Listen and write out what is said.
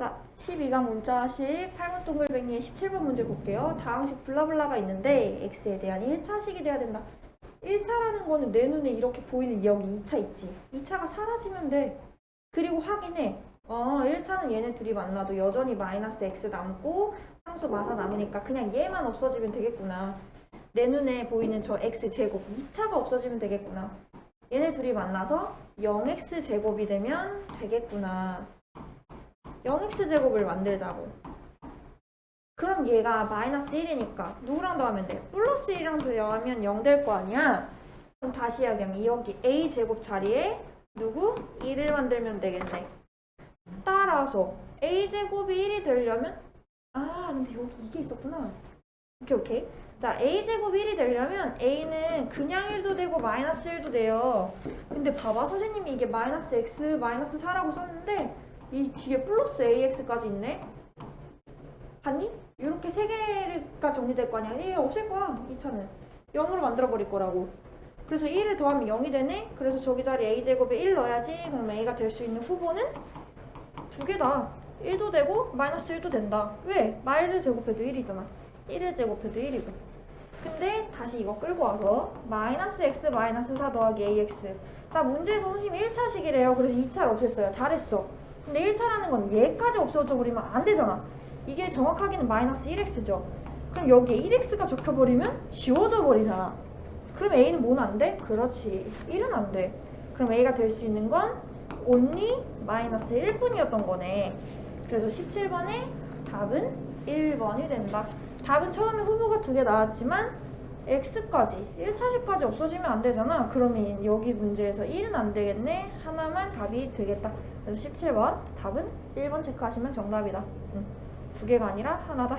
자, 12강 문자식 8번 동글뱅이의 17번 문제 볼게요. 다항식 블라블라가 있는데 x에 대한 1차식이 돼야 된다. 1차라는 거는 내 눈에 이렇게 보이는 여기 2차 있지. 2차가 사라지면 돼. 그리고 확인해. 어, 1차는 얘네 둘이 만나도 여전히 마이너스 x 남고 상수 마사 남으니까 그냥 얘만 없어지면 되겠구나. 내 눈에 보이는 저 x 제곱 2차가 없어지면 되겠구나. 얘네 둘이 만나서 0x 제곱이 되면 되겠구나. 0x 제곱을 만들자고. 그럼 얘가 마이너스 1이니까 누구랑 더하면 돼? 플러스 1이랑 더하면 0 될 거 아니야? 그럼 다시 이야기하면 여기 a 제곱 자리에 누구? 1을 만들면 되겠네. 따라서 a 제곱이 1이 되려면 아 근데 여기 이게 있었구나. 오케이 오케이. 자 a 제곱이 1이 되려면 a는 그냥 1도 되고 마이너스 1도 돼요. 근데 봐봐 선생님이 이게 마이너스 x 마이너스 4라고 썼는데 이 뒤에 플러스 ax까지 있네. 봤니? 이렇게 세 개가 정리될 거 아니야. 얘 없앨 거야. 이 차는 0으로 만들어 버릴 거라고. 그래서 1을 더하면 0이 되네. 그래서 저기 자리에 a 제곱에 1 넣어야지. 그럼 a가 될 수 있는 후보는 두 개다. 1도 되고 마이너스 1도 된다. 왜? 마일을 제곱해도 1이잖아. 1을 제곱해도 1이고. 근데 다시 이거 끌고 와서 마이너스 x 마이너스 4 더하기 ax. 자 문제에서 선생님이 1차식이래요. 그래서 2차를 없앴어요. 잘했어. 근데 1차라는 건 얘까지 없어져 버리면 안 되잖아. 이게 정확하게는 마이너스 1x죠. 그럼 여기에 1x가 적혀버리면 지워져 버리잖아. 그럼 a는 뭐는 안 돼? 그렇지. 1은 안 돼. 그럼 a가 될 수 있는 건 only 마이너스 1뿐이었던 거네. 그래서 17번의 답은 1번이 된다. 답은 처음에 후보가 두 개 나왔지만 x까지 1차식까지 없어지면 안 되잖아. 그러면 여기 문제에서 1은 안 되겠네. 하나만 답이 되겠다. 그래서 17번 답은 1번 체크하시면 정답이다. 응. 두 개가 아니라 하나다.